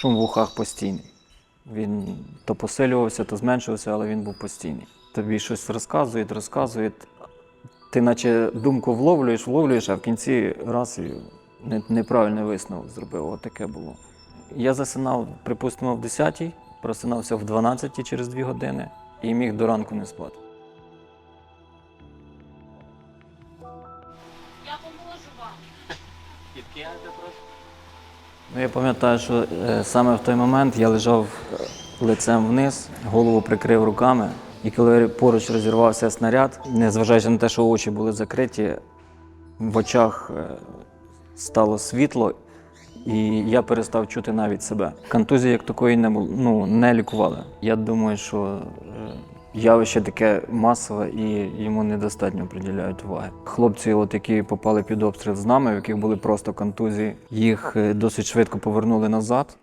Шум в ухах постійний. Він то посилювався, то зменшувався, але він був постійний. Тобі щось розказують, розказують. Ти наче думку вловлюєш, вловлюєш, а в кінці раз і неправильний висновок зробив. От таке було. Я засинав, припустимо, в 10-й, просинався в 12-й через 2 години і міг до ранку не спати. Я поможу вам. Ну, я пам'ятаю, що е, саме в той момент я лежав лицем вниз, голову прикрив руками, і коли поруч розірвався снаряд, незважаючи на те, що очі були закриті, в очах е, стало світло, і я перестав чути навіть себе. Контузії як такої не було, ну, не лікували. Я думаю, що явище таке масове і йому недостатньо приділяють уваги. Хлопці, от які попали під обстріл з нами, в яких були просто контузії, їх е, досить швидко повернули назад.